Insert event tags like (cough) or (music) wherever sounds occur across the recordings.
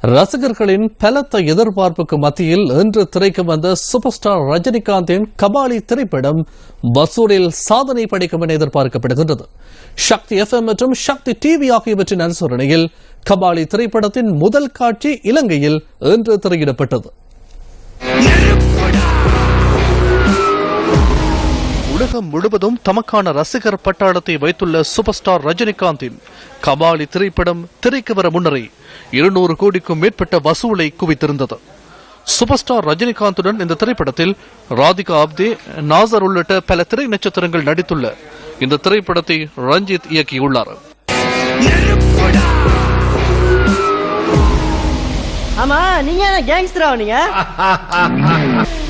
ரசிகர்களின் பலத்த எதிர்பார்ப்புக்கு மத்தியில் இன்று திரைக்கு வந்த சூப்பர் ஸ்டார் ரஜினிகாந்தின் கபாலி திரைப்படம் வசூலில் சாதனை படைக்கும் என எதிர்பார்க்கப்படுகின்றது. சக்தி எஃப்எம் மற்றும் சக்தி டிவி ஆகியவற்றின் அனுசரணையில் கபாலி திரைப்படத்தின் முதல் காட்சி இலங்கையில் இன்று திரையிடப்பட்டது. உலகம் முழுவதும் தமக்கான ரசிகர் பட்டாளத்தை வைத்துள்ள சூப்பர் ஸ்டார் ரஜினிகாந்தின் கபாலி திரைப்படம் திரைக்கு வர முன்னரே இருநூறு கோடிக்கும் மேற்பட்ட வசூலை குவித்திருந்தது. சூப்பர் ஸ்டார் ரஜினிகாந்துடன் இந்த திரைப்படத்தில் ராதிகா ஆப்தே நாசர் உள்ளிட்ட பல திரை நட்சத்திரங்கள் நடித்துள்ள இந்த திரைப்படத்தை ரஞ்சித் இயக்கியுள்ளார். ஆமா நீங்க கேங்ஸ்டரா நீங்க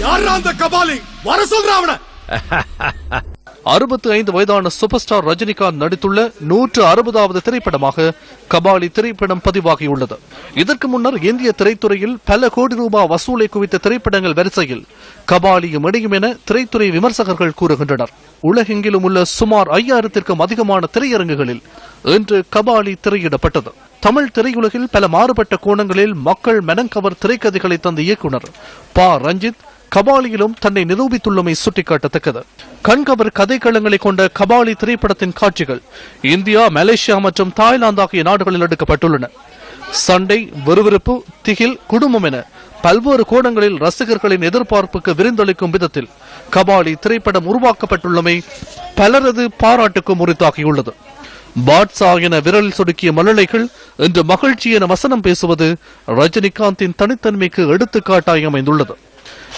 யாரா அந்த கபாலி? வர சொல்ற அவன. (laughs) அறுபத்தி ஐந்து வயதான சூப்பர் ஸ்டார் ரஜினிகாந்த் நடித்துள்ள நூற்று அறுபதாவது திரைப்படமாக கபாலி திரைப்படம் பதிவாகியுள்ளது. இதற்கு முன்னர் இந்திய திரைத்துறையில் பல கோடி ரூபாய் வசூலை குவித்த திரைப்படங்கள் வரிசையில் கபாலியும் இணையும் என திரைத்துறை விமர்சகர்கள் கூறுகின்றனர். உலகெங்கிலும் உள்ள சுமார் ஐயாயிரத்திற்கும் அதிகமான திரையரங்குகளில் இன்று கபாலி திரையிடப்பட்டது. தமிழ் திரையுலகில் பல மாறுபட்ட கோணங்களில் மக்கள் மெனங்கவர் திரைக்கதைகளை தந்த இயக்குனர் பா. ரஞ்சித் கபாலியிலும் தன்னை நிரூபித்துள்ளமை சுட்டிக்காட்டத்தக்கது. கண்கவர் கதைக்களங்களை கொண்ட கபாலி திரைப்படத்தின் காட்சிகள் இந்தியா மலேசியா மற்றும் தாய்லாந்து ஆகிய நாடுகளில் எடுக்கப்பட்டுள்ளன. சண்டை விறுவிறுப்பு திகில் குடும்பம் என பல்வேறு கோணங்களில் ரசிகர்களின் எதிர்பார்ப்புக்கு விருந்தளிக்கும் விதத்தில் கபாலி திரைப்படம் உருவாக்கப்பட்டுள்ளமை பலரது பாராட்டுக்கும் முறித்தாகியுள்ளது. பாட்ஸா என விரல் சொடுக்கிய மழலைகள் இன்று மகிழ்ச்சி என வசனம் பேசுவது ரஜினிகாந்தின் தனித்தன்மைக்கு எடுத்துக்காட்டாய் அமைந்துள்ளது.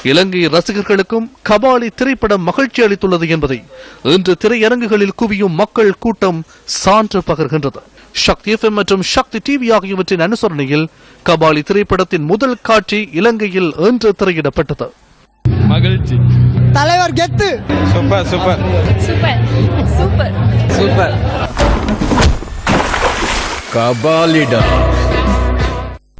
இலங்கை ரசிகர்களுக்கும் கபாலி திரைப்படம் மகிழ்ச்சி அளித்துள்ளது என்பதை இன்று திரையரங்குகளில் குவியும் மக்கள் கூட்டம் சான்று பகர்கின்றது. சக்தி எஃப்எம் மற்றும் சக்தி டிவி ஆகியவற்றின் அனுசரணையில் கபாலி திரைப்படத்தின் முதல் காட்சி இலங்கையில் இன்று திரையிடப்பட்டது. மகிழ்ச்சி. தலைவர் கெத்து. Super super. Super super. Super. கபாலிடா.